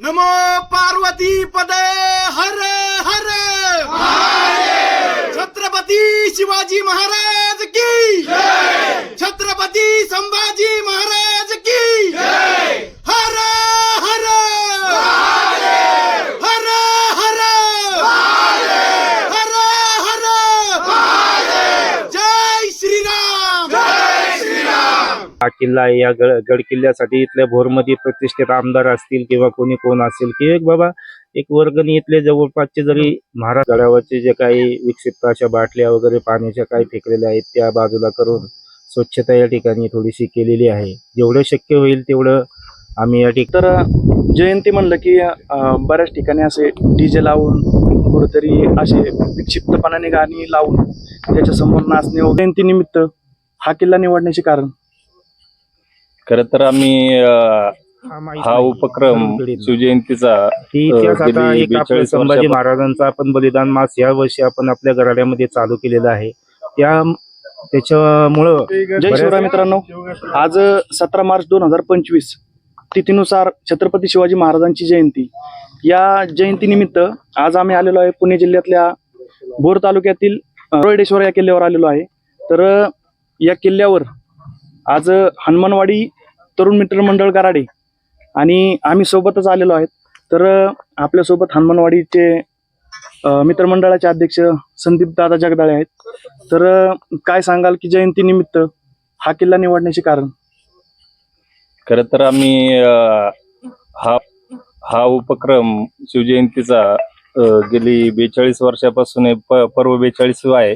नमो पार्वती पदे हर हर! छत्रपती शिवाजी महाराज की! छत्रपती संभाजी महाराज की! हर हर हर हर हर हर जय श्रीराम हा किल्ला आहे. या गड गड किल्ल्यासाठी इथल्या भोरमध्ये प्रतिष्ठित आमदार असतील किंवा कोणी कोण असेल की एक बाबा एक वर्गणी इथले जवळपासचे जरी महाराज गडावरचे जे काही विक्षिप्त अशा बाटल्या वगैरे पाण्याच्या काही फेकलेल्या आहेत त्या बाजूला करून स्वच्छता या ठिकाणी थोडीशी केलेली आहे. जेवढं शक्य होईल तेवढं आम्ही या ठिकाणी तर जयंती म्हणलं की बऱ्याच ठिकाणी असे डीजे लावून कुठेतरी असे विक्षिप्तपणाने गाणी लावून त्याच्यासमोर नाचणे जयंती जयंतीनिमित्त हा किल्ला निवडण्याचे कारण? खर तर आम्ही अ, हा उपक्रम शिवजयंतीचा इतिहास आता गेली एक आपल्या 42 संभाजी वर्षापासून- महाराजांचा आपण बलिदान मास या वर्षी आपण आपल्या घराड्यामध्ये चालू केलेला आहे. त्या त्याच्यामुळं जय शिवराय मित्रांनो. आज सतरा मार्च दोन हजार पंचवीस तिथीनुसार छत्रपती शिवाजी महाराजांची जयंती. या जयंतीनिमित्त आज आम्ही आलेलो आहे पुणे जिल्ह्यातल्या भोर तालुक्यातील अ, रोहिडेश्वर या किल्ल्यावर आलेलो आहे. तर अ, या किल्ल्यावर आज अ, हनुमानवाडी तरुण मित्र मंडळ गराडे आणि आम्ही सोबतच आलेलो आहेत. तर आपल्यासोबत हनुमानवाडीचे मित्रमंडळाचे अध्यक्ष संदीप दादा जगदाळे आहेत. तर काय सांगाल की जयंतीनिमित्त हा किल्ला निवडण्याचे कारण? खर तर आम्ही हा हा उपक्रम शिवजयंतीचा गेली बेचाळीस वर्षापासून हे पर्व बेचाळीस आहे.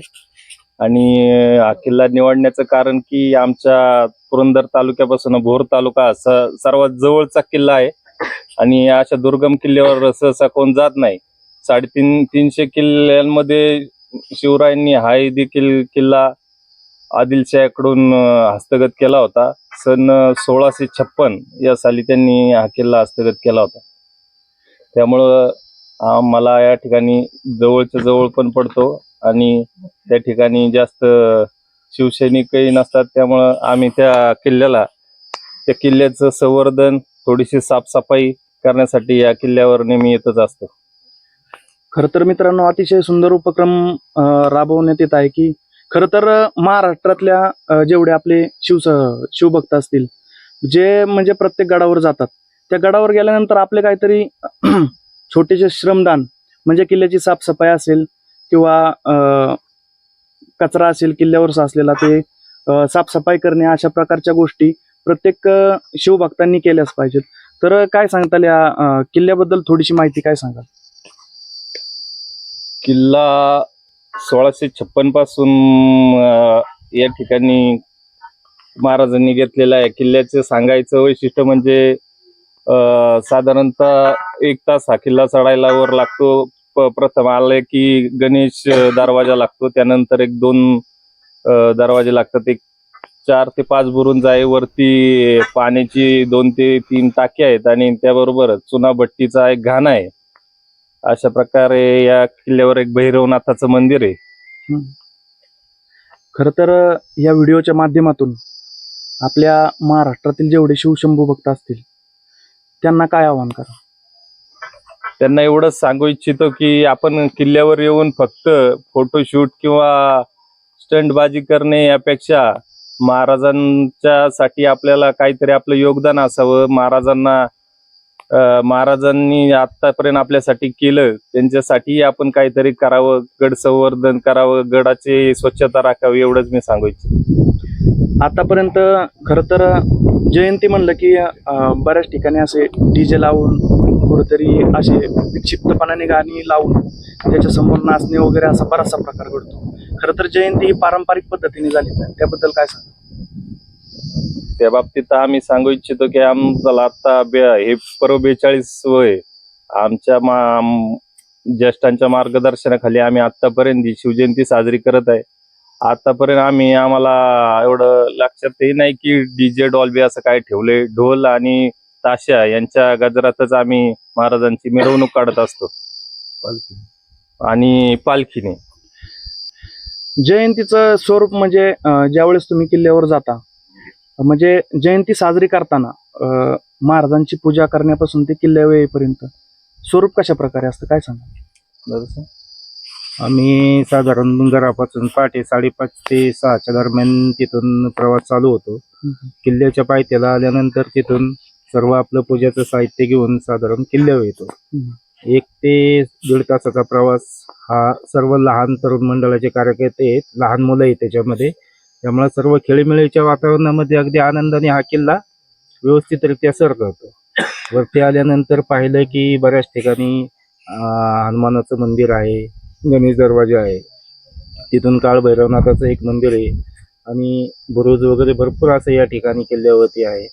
आणि हा किल्ला निवडण्याचं कारण की आमच्या पुरंदर तालुक्यापासून भोर तालुका असा सर्वात जवळचा किल्ला आहे. आणि अशा दुर्गम किल्ल्यावर सहसा कोण जात नाही. साडेतीन तीनशे किल्ल्यांमध्ये शिवरायांनी हा देखील किल्ला आदिलशाहीकडून हस्तगत केला होता. सन सोळाशे छप्पन या साली त्यांनी हा किल्ला हस्तगत केला होता. त्यामुळं मला या ठिकाणी जवळच्या जवळ पण पडतो. आणि त्या ठिकाणी जास्त शिवसैनिकही नसतात त्यामुळं आम्ही त्या किल्ल्याला त्या किल्ल्याचं संवर्धन थोडीशी साफसफाई करण्यासाठी या किल्ल्यावर नेहमी येतच असतो. खर तर मित्रांनो अतिशय सुंदर उपक्रम राबवण्यात येत आहे की खर तर महाराष्ट्रातल्या जेवढे आपले शिव शिवभक्त असतील जे म्हणजे प्रत्येक गडावर जातात त्या गडावर गेल्यानंतर आपले काहीतरी छोटेसे श्रमदान म्हणजे किल्ल्याची साफसफाई असेल किंवा कचरा असेल किल्ल्यावर साचलेला ते साफसफाई करणे अशा प्रकारच्या गोष्टी प्रत्येक शिवभक्तांनी केल्याच पाहिजेत. तर काय सांगताल या किल्ल्याबद्दल थोडीशी माहिती काय सांगाल? किल्ला सोळाशे छप्पनपासून या ठिकाणी महाराजांनी घेतलेला आहे. किल्ल्याचं सांगायचं वैशिष्ट्य म्हणजे अं, साधारणतः एक तास हा किल्ला चढायला वर लागतो. प्रथम आले की गणेश दरवाजा लागतो. त्यानंतर एक दोन दरवाजे लागतात. एक चार ते पाच भरून जाय वरती पाण्याची दोन ते तीन टाकी आहेत आणि त्याबरोबर चुना भट्टीचा एक घाण आहे. अशा प्रकारे या किल्ल्यावर एक भैरवनाथाचं मंदिर आहे. खर तर या व्हिडिओच्या माध्यमातून आपल्या महाराष्ट्रातील जेवढे शिवशंभू भक्त असतील त्यांना काय आव्हान करा? त्यांना एवढंच सांगू इच्छितो की आपण किल्ल्यावर येऊन फक्त फोटोशूट किंवा स्टंटबाजी करणे यापेक्षा महाराजांच्या साठी आपल्याला काहीतरी आपलं योगदान असावं. महाराजांना महाराजांनी आतापर्यंत आपल्यासाठी केलं. त्यांच्यासाठी आपण काहीतरी करावं गड संवर्धन करावं गडाची स्वच्छता राखावी एवढंच मी सांगू इच्छितो. आतापर्यंत खरं तर जयंती म्हणलं की बऱ्याच ठिकाणी असे डीजे लावून कुठेतरी असे विक्षिप्तपणाने गाणी लावून त्याच्यासमोर नाचणे वगैरे असा बराचसा प्रकार घडतो. खरं तर जयंती ही पारंपरिक पद्धतीने झाली त्याबद्दल काय सांग त्या बाबतीत आम्ही सांगू इच्छितो की आमचा आता हे पर्व बेचाळीस वय आमच्या मा ज्येष्ठांच्या मार्गदर्शनाखाली आम्ही आतापर्यंत शिवजयंती साजरी करत आहे. आतापर्यंत आम्ही आम्हाला एवढं लक्षातही नाही की डीजे डॉल्बी असं काय ठेवले ढोल आणि ताशा यांच्या गजरातच आम्ही महाराजांची मिरवणूक काढत असतो. आणि पालखीने. जयंतीचं स्वरूप म्हणजे ज्यावेळेस तुम्ही किल्ल्यावर जाता म्हणजे जयंती साजरी करताना महाराजांची पूजा करण्यापासून ते किल्ल्यावर येईपर्यंत स्वरूप कशा प्रकारे असतं? काय सांगा आम्ही साधारण घरापासून पहाटे साडेपाच ते सहाच्या दरम्यान तिथून प्रवास चालू होतो. किल्ल्याच्या पायथ्याला आल्यानंतर तिथून सर्व आपलं पूजाचं साहित्य घेऊन साधारण किल्ल्यावर येतो. एक ते दीड तासाचा प्रवास हा सर्व लहान तरुण मंडळाचे कार्यकर्ते आहेत लहान मुलं आहेत त्याच्यामध्ये. त्यामुळे सर्व खेळीमेळीच्या वातावरणामध्ये अगदी आनंदाने हा किल्ला व्यवस्थितरित्या सर करतो. वरती आल्यानंतर पाहिलं की बऱ्याच ठिकाणी हनुमानाचं मंदिर आहे गणेश दरवाजा आहे. तिथून काळ भैरवनाथाचं एक मंदिर आहे. आणि बुरुज वगैरे भरपूर असं या ठिकाणी किल्ल्यावरती आहे.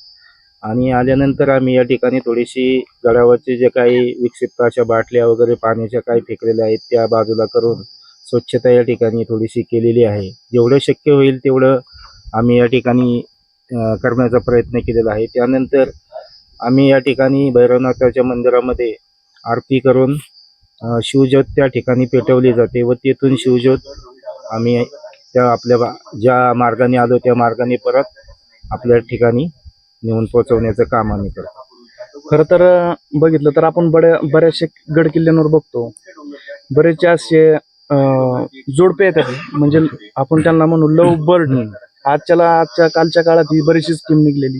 आणि आल्यानंतर आम्ही या ठिकाणी थोडीशी गडावरचे जे काही विक्षिप्त अशा बाटल्या वगैरे पाण्याच्या काही फेकलेल्या आहेत त्या बाजूला करून स्वच्छता या ठिकाणी थोडीशी केलेली आहे. जेवढं शक्य होईल तेवढं आम्ही या ठिकाणी करण्याचा प्रयत्न केलेला आहे. त्यानंतर आम्ही या ठिकाणी भैरवनाथाच्या मंदिरामध्ये आरती करून शिवज्योत त्या ठिकाणी पेटवली जाते व तेथून शिवज्योत आम्ही त्या आपल्या बा- ज्या मार्गाने आलो त्या मार्गाने परत आपल्या ठिकाणी नेऊन पोहोचवण्याचं काम आम्ही करतो. खरं तर बघितलं तर आपण बऱ्या बऱ्याचशा गड किल्ल्यांवर बघतो. बरेचसे असे जोडपे येतात. म्हणजे आपण त्यांना म्हणू लव बर्ड आजच्याला आजच्या कालच्या काळात ही बरीचशी स्कीम निघलेली.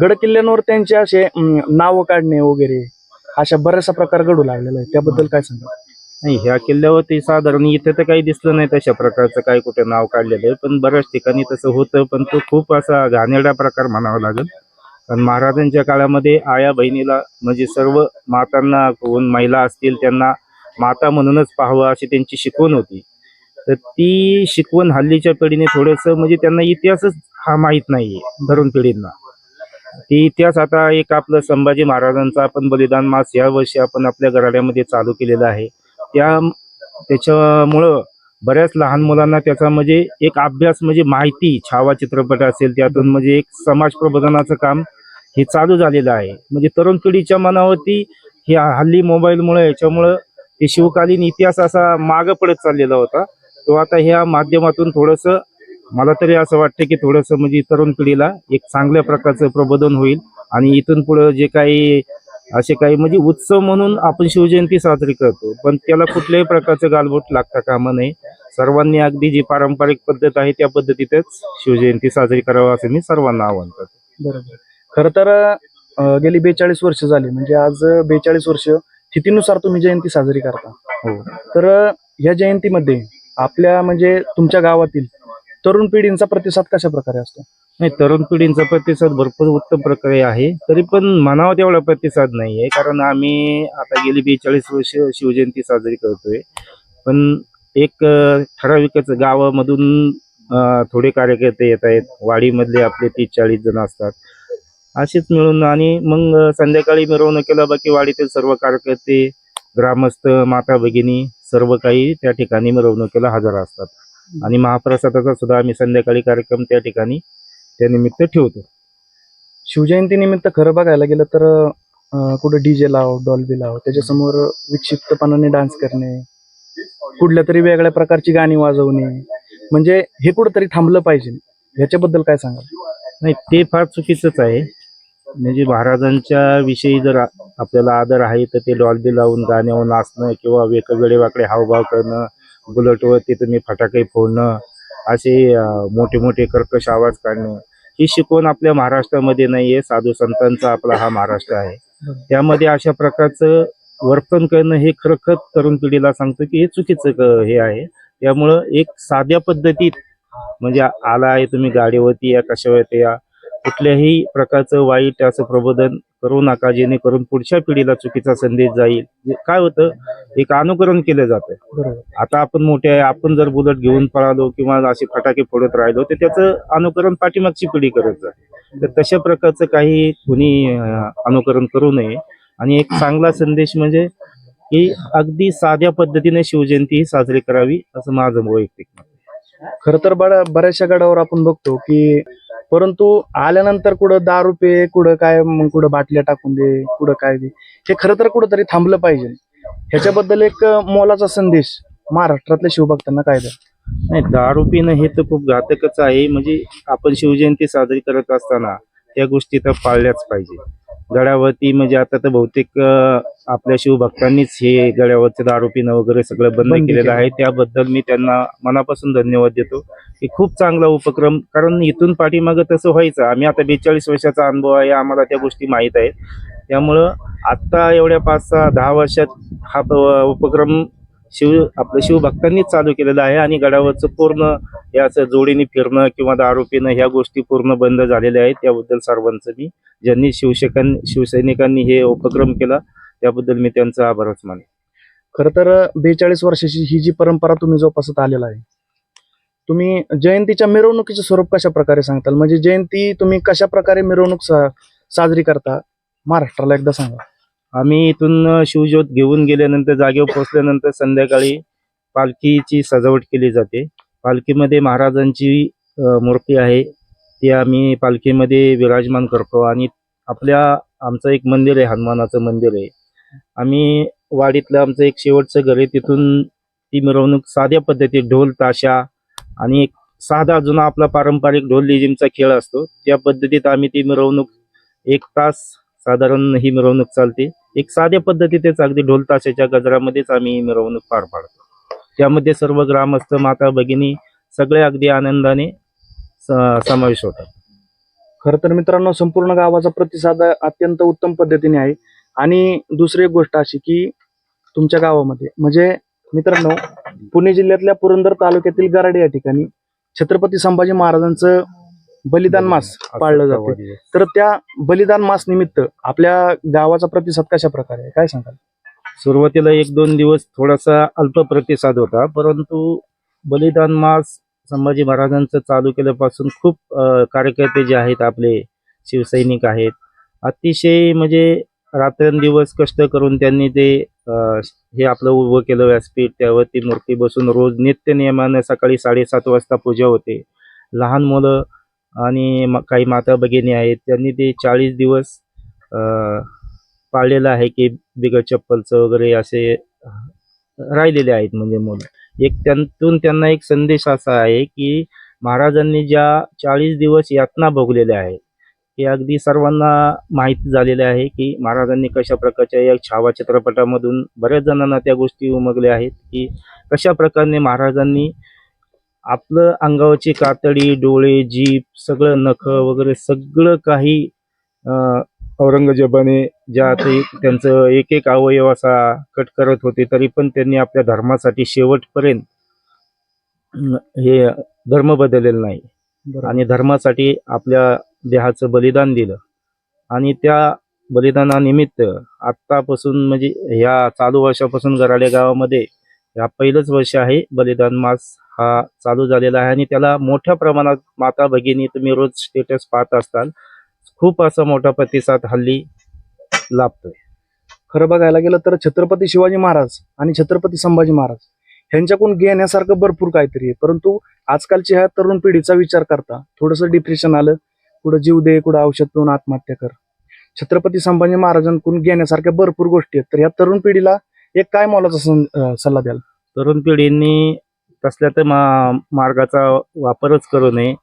गड किल्ल्यांवर त्यांचे असे नावं काढणे वगैरे अशा बऱ्याचशा प्रकार घडू लागलेला आहे त्याबद्दल काय सांगा नाही ह्या किल्ल्यावरती साधारण इथे तर काही दिसलं नाही तशा प्रकारचं काही कुठे नाव काढलेलं आहे पण बऱ्याच ठिकाणी तसं होतं पण तो खूप असा घाणेरडा प्रकार म्हणावा लागेल. कारण महाराजांच्या काळामध्ये आया बहिणीला म्हणजे सर्व मातांना कोण महिला असतील त्यांना माता म्हणूनच पाहावं अशी त्यांची शिकवण होती. तर ती शिकवण हल्लीच्या पिढीने थोडंसं म्हणजे त्यांना इतिहासच हा माहीत नाहीये तरुण पिढींना. ती इतिहास आता एक आपलं संभाजी महाराजांचा आपण बलिदान मास या वर्षी आपण आपल्या घराड्यामध्ये चालू केलेला आहे. त्या त्याच्यामुळं बऱ्याच लहान मुलांना त्याचा म्हणजे एक अभ्यास म्हणजे माहिती छावा चित्रपट असेल त्यातून म्हणजे एक समाज प्रबोधनाचं काम हे चालू झालेलं आहे. म्हणजे तरुण पिढीच्या मनावरती हे हल्ली मोबाईलमुळे याच्यामुळं ते शिवकालीन इतिहास असा मागं पडत चाललेला होता. तो आता ह्या माध्यमातून थोडंसं मला तरी असं वाटतं की थोडंसं म्हणजे तरुण पिढीला एक चांगल्या प्रकारचं प्रबोधन होईल. आणि इथून पुढं जे काही असे काही म्हणजे उत्सव म्हणून आपण शिवजयंती साजरी करतो. पण त्याला कुठल्याही प्रकारचं गालबोट लागता कामा नये. सर्वांनी अगदी जी पारंपरिक पद्धत आहे त्या पद्धतीतच शिवजयंती साजरी करावं असं मी सर्वांना आवाहन करतो. बरोबर. खरं तर गेली बेचाळीस वर्ष झाली. म्हणजे आज बेचाळीस वर्ष तिथीनुसार तुम्ही जयंती साजरी करता. हो. तर या जयंतीमध्ये आपल्या म्हणजे तुमच्या गावातील तरुण पिढींचा प्रतिसाद कशा प्रकारे असतो? नाही तरुण पिढींचा प्रतिसाद भरपूर उत्तम प्रकारे आहे. तरी पण म्हणावा तेवढा प्रतिसाद नाही आहे कारण आम्ही आता गेली बेचाळीस वर्ष शिवजयंती साजरी करतोय. पण एक ठराविकच गावामधून थोडे कार्यकर्ते येत आहेत. वाडीमधले आपले तीस चाळीस जण असतात. असेच मिळून आणि मग संध्याकाळी मिरवणुकीला बाकी वाडीतील सर्व कार्यकर्ते ग्रामस्थ माता भगिनी सर्व काही त्या ठिकाणी मिरवणुकीला हजर असतात. आणि महाप्रसादाचा सुद्धा आम्ही संध्याकाळी कार्यक्रम त्या ठिकाणी त्यानिमित्त ठेवतो. शिवजयंती निमित्त खरं बघायला गेलं तर कुठं डी डीजे लाव डॉल्बी लाव त्याच्यासमोर विक्षिप्तपणाने डान्स करणे कुठल्या तरी वेगळ्या प्रकारची गाणी वाजवणे म्हणजे हे कुठंतरी थांबलं पाहिजे. ह्याच्याबद्दल काय सांगा नाही ते फार चुकीचंच आहे. म्हणजे महाराजांच्या विषयी जर आपल्याला आदर आहे तर ते डॉल्बी लावून गाण्यावर नाचणं किंवा वेगवेगळे वाकडे हावभाव करणं बुलेटवरती तुम्ही फटाके फोडणं असे मोठे मोठे कर्कश आवाज काढणं ही शिकवण आपल्या महाराष्ट्रामध्ये नाही आहे साधू संतांचा आपला हा महाराष्ट्र आहे. त्यामध्ये अशा प्रकारचं वर्तन करणं हे खरखर तरुण पिढीला सांगतो की हे चुकीचं हे आहे. त्यामुळं एक साध्या पद्धतीत म्हणजे आला आहे तुम्ही गाडीवरती या कशावरती या कुठल्याही प्रकारचं वाईट असं प्रबोधन करू नका जेणेकरून पुढच्या पिढीला चुकीचा संदेश जाईल. काय होतं? एक अनुकरण केलं जातं. आता आपण मोठे आहे आपण जर बुलेट घेऊन पळालो किंवा असे फटाके फोडत राहिलो तर त्याचं अनुकरण पाठीमागची पिढी करत जाते. तर तशा प्रकारचं काही कुणी अनुकरण करू नये. आणि एक चांगला संदेश म्हणजे की अगदी साध्या पद्धतीने शिवजयंती ही साजरी करावी असं माझं वैयक्तिक. खरं तर बऱ्या बऱ्याचशा गडावर आपण बघतो की परंतु आल्यानंतर कुठं दारू पे कुठं काय मग कुठं बाटल्या टाकून दे कुठं काय दे हे खरं तर कुठंतरी थांबलं पाहिजे. ह्याच्याबद्दल एक मोलाचा संदेश महाराष्ट्रातल्या शिवभक्तांना काय द्या? नाही दारू पिणं हे तर खूप घातकच आहे. म्हणजे आपण शिवजयंती साजरी करत असताना त्या गोष्टी तर पाळल्याच पाहिजे. गडावरती म्हणजे आता तर बहुतेक आपल्या शिवभक्तांनीच हे गड्यावरचे दारू पिणं वगैरे सगळं बंद केलेलं केलं. आहे. त्याबद्दल मी त्यांना मनापासून धन्यवाद देतो. की खूप चांगला उपक्रम कारण इथून पाठीमागं तसं व्हायचं. आम्ही आता बेचाळीस वर्षाचा अनुभव आहे आम्हाला त्या गोष्टी माहीत आहेत. त्यामुळं आत्ता एवढ्या पाच सहा दहा वर्षात हा उपक्रम शिव आपल्या शिवभक्तांनीच चालू केलेलं आहे आणि गडावरचं पूर्ण या असं जोडीने फिरणं किंवा दारू पिणं ह्या गोष्टी पूर्ण बंद झालेल्या आहेत. त्याबद्दल सर्वांचं मी ज्यांनी शिवशकां शिवसैनिकांनी हे उपक्रम केला त्याबद्दल मी त्यांचा आभारच माने खरं तर बेचाळीस वर्षाची ही जी परंपरा तुम्ही जोपासत आलेला आहे तुम्ही जयंतीच्या मिरवणुकीचे स्वरूप कशा प्रकारे सांगताल? म्हणजे जयंती तुम्ही कशा प्रकारे मिरवणूक सा- साजरी करता? महाराष्ट्राला एकदा सांगा. आम्ही इथून शिवज्योत घेऊन गेल्यानंतर जागेवर पोहोचल्यानंतर संध्याकाळी पालखीची सजावट केली जाते. पालखीमध्ये महाराजांची मूर्ती आहे. ती आम्ही पालखीमध्ये विराजमान करतो आणि आपल्या आमचं एक मंदिर आहे हनुमानाचं मंदिर आहे. आम्ही वाडीतलं आमचं एक शेवटचं घर आहे. तिथून ती मिरवणूक साध्या पद्धतीत ढोल ताशा आणि एक साधा जुना आपला पारंपरिक ढोल लिजिमचा खेळ असतो. त्या पद्धतीत आम्ही ती मिरवणूक एक तास साधारण ही मिरवणूक चालते. एक साध्या पद्धतीतच अगदी ढोल ताशाच्या गजरामध्येच आम्ही मिरवणूक पार पाडतो. त्यामध्ये सर्व ग्रामस्थ माता भगिनी सगळे अगदी आनंदाने समावेश होतात. खरं तर मित्रांनो संपूर्ण गावाचा प्रतिसाद अत्यंत उत्तम पद्धतीने आहे. आणि दुसरी एक गोष्ट अशी की तुमच्या गावामध्ये म्हणजे मित्रांनो पुणे जिल्ह्यातल्या पुरंदर तालुक्यातील गराडे या ठिकाणी छत्रपती संभाजी महाराजांचं बलिदान मास पाळलं जाते. तर त्या बलिदान मास निमित्त आपल्या गावाचा प्रतिसाद कशा प्रकारे आहे? काय सांगाल? सुरुवातीला एक दोन दिवस थोडासा अल्प प्रतिसाद होता परंतु बलिदान मास संभाजी महाराजांचं चालू केल्यापासून खूप अ, कार्यकर्ते जे आहेत आपले शिवसैनिक आहेत अतिशय म्हणजे रात्रंदिवस कष्ट करून त्यांनी ते अ, हे आपलं उभं केलं व्यासपीठ त्यावरती मूर्ती बसून रोज नित्य नियमाने सकाळी साडेसात वाजता पूजा होते. लहान मुलं आणि म- काही माता भगिनी आहेत त्यांनी ते चाळीस दिवस पाळलेलं आहे की बिगर चप्पलचं वगैरे असे राहिलेले आहेत म्हणजे मुलं. एक त्यातून त्यांना एक संदेश असा आहे की महाराजांनी ज्या चाळीस दिवस यातना भोगलेल्या आहेत हे अगदी सर्वांना माहिती झालेले आहे की महाराजांनी कशा प्रकारच्या या छावा चित्रपटामधून बऱ्याच जणांना त्या गोष्टी उमगल्या आहेत की कशा प्रकारे महाराजांनी आपलं अंगावरची कातडी डोळे जीभ सगळं नख वगैरे सगळं काही अं, औरंगजेबाने ज्या ते त्यांचं एक एक अवयव असा कट करत होते तरी पण त्यांनी आपल्या धर्मासाठी शेवटपर्यंत अं, हे धर्म बदललेला नाही. आणि धर्मासाठी आपल्या देहाचं बलिदान दिलं. आणि त्या बलिदानानिमित्त आत्तापासून म्हणजे ह्या चालू वर्षापासून गराडे गावामध्ये ह्या पहिलंच वर्ष आहे बलिदान मास हा चालू झालेला आहे आणि त्याला मोठ्या प्रमाणात माता भगिनी तुम्ही रोज स्टेटस पाहत असताल खूप असा मोठा प्रतिसाद हल्ली लाभतोय. खरं बघायला गेलं तर छत्रपती शिवाजी महाराज आणि छत्रपती संभाजी महाराज ह्यांच्याकडून घेण्यासारखं भरपूर काहीतरी आहे. परंतु आजकालची ह्या तरुण पिढीचा विचार करता थोडंसं डिप्रेशन आलं कुठं जीव दे कुठं औषध पिऊन आत्महत्या कर. छत्रपती संभाजी महाराजांकडून घेण्यासारख्या भरपूर गोष्टी आहेत. तर ह्या तरुण पिढीला एक काय मोलाचा सल्ला द्याल? तरुण पिढींनी कसल्या तर मा मार्गाचा वापरच करू नये.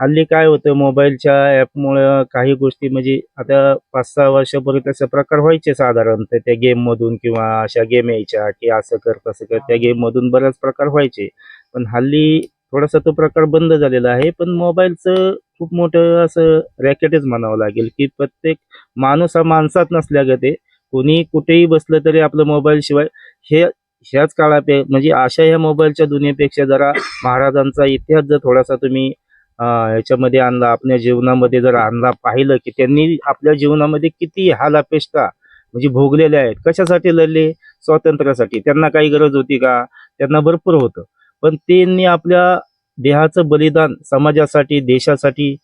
हल्ली काय होतं मोबाईलच्या ॲपमुळं काही गोष्टी म्हणजे आता पाच सहा वर्षापूर्वी तसे प्रकार व्हायचे साधारणतः त्या गेममधून किंवा अशा गेम यायच्या की असं कर तसं कर त्या गेममधून बऱ्याच प्रकार व्हायचे. पण हल्ली थोडासा तो प्रकार बंद झालेला आहे पण मोबाईलचं खूप मोठं असं रॅकेटच म्हणावं लागेल की प्रत्येक माणूस हा माणसात नसल्या ते कोणी कुठेही बसलं तरी आपलं मोबाईल शिवाय हे ह्याच काळापे म्हणजे अशा ह्या मोबाईलच्या दुनियेपेक्षा जरा महाराजांचा इतिहास जर थोडासा तुम्ही ह्याच्यामध्ये आणला आपल्या जीवनामध्ये जर आणला पाहिलं की त्यांनी आपल्या जीवनामध्ये किती हालपेष्टा म्हणजे भोगलेल्या आहेत. कशासाठी लढले? स्वातंत्र्यासाठी. त्यांना काही गरज होती का? त्यांना भरपूर होतं. पण त्यांनी आपल्या देहाचं बलिदान समाजासाठी देशासाठी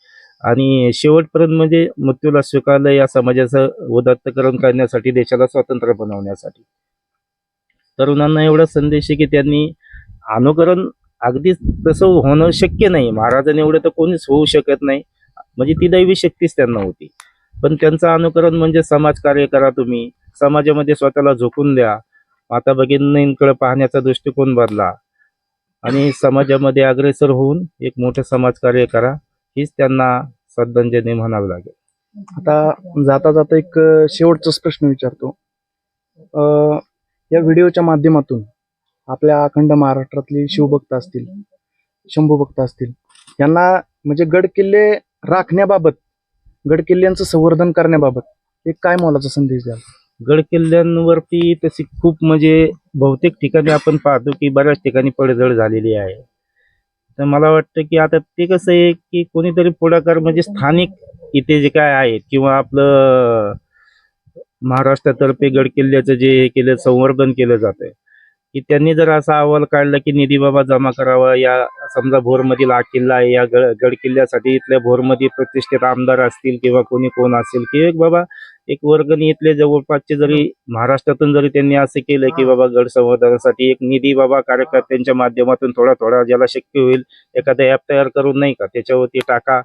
आणि शेवटपर्यंत म्हणजे मृत्यूला स्वीकारलं या समाजाचं उदात्तकरण करण्यासाठी देशाला स्वातंत्र्य बनवण्यासाठी. तरुणांना एवढा संदेश आहे की त्यांनी अनुकरण अगदी तसं होणं शक्य नाही. महाराजांनी एवढं तर कोणीच होऊ शकत नाही. म्हणजे ती दैवी शक्तीच त्यांना होती. पण त्यांचं अनुकरण म्हणजे समाजकार्य करा तुम्ही. समाजामध्ये स्वतःला झोकून द्या. माता भगिनींकडे पाहण्याचा दृष्टिकोन बदला. आणि समाजामध्ये अग्रेसर होऊन एक मोठं समाजकार्य करा. हीच त्यांना श्रद्धांजली म्हणावी लागेल. आता जाता जाता एक शेवटचाच प्रश्न विचारतो. या व्हिडिओच्या माध्यमातून आपल्या अखंड महाराष्ट्रातली शिवभक्त असतील शंभू भक्त असतील यांना म्हणजे गड किल्ले राखण्याबाबत गड किल्ल्यांचं संवर्धन करण्याबाबत एक काय मोलाचा संदेश द्याल? गड किल्ल्यांवरती तशी खूप म्हणजे बहुतेक ठिकाणी आपण पाहतो की बऱ्याच ठिकाणी पडझड झालेली आहे. तर मला वाटतं की आता ते कसं आहे की कोणीतरी पुढाकार म्हणजे स्थानिक इथे जे काय आहेत किंवा आपलं महाराष्ट्रातर्फे गड किल्ल्याचं जे हे केलं संवर्धन केलं जातंय. की त्यांनी जर असा अहवाल काढला की निधी बाबा जमा करावा या समजा भोरमधील हा किल्ला आहे या गड गड किल्ल्यासाठी इथल्या भोरमध्ये प्रतिष्ठित आमदार असतील किंवा कोणी कोण असेल की एक बाबा एक वर्गणी इथले जवळपासचे जरी महाराष्ट्रातून जरी त्यांनी असं केलं की बाबा गड संवर्धनासाठी एक निधी बाबा कार्यकर्त्यांच्या माध्यमातून थोडा थोडा ज्याला शक्य होईल एखादा ऍप तयार करून नाही का त्याच्यावरती टाका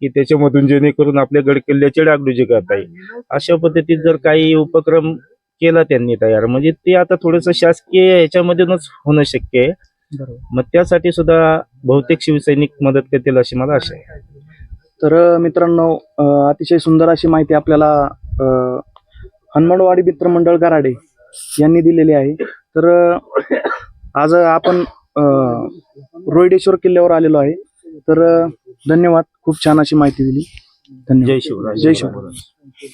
की त्याच्यामधून जेणेकरून आपल्या गड किल्ल्याची डागडुजी करता येईल अशा पद्धतीत जर काही उपक्रम केला त्यांनी तयार म्हणजे ते आता थोडंसं शासकीय ह्याच्यामधूनच होणं शक्य आहे. मग त्यासाठी सुद्धा बहुतेक शिवसैनिक मदत करतील अशी मला आशा आहे. तर मित्रांनो अतिशय सुंदर अशी माहिती आपल्याला हनुमानवाडी मित्र मंडळ गराडे यांनी दिलेली आहे. तर आज आपण रोहिडेश्वर किल्ल्यावर आलेलो आहे. तर धन्यवाद. खूप छान अशी माहिती दिली. धन्यवाद. जय शिवराय. जय शिवराय.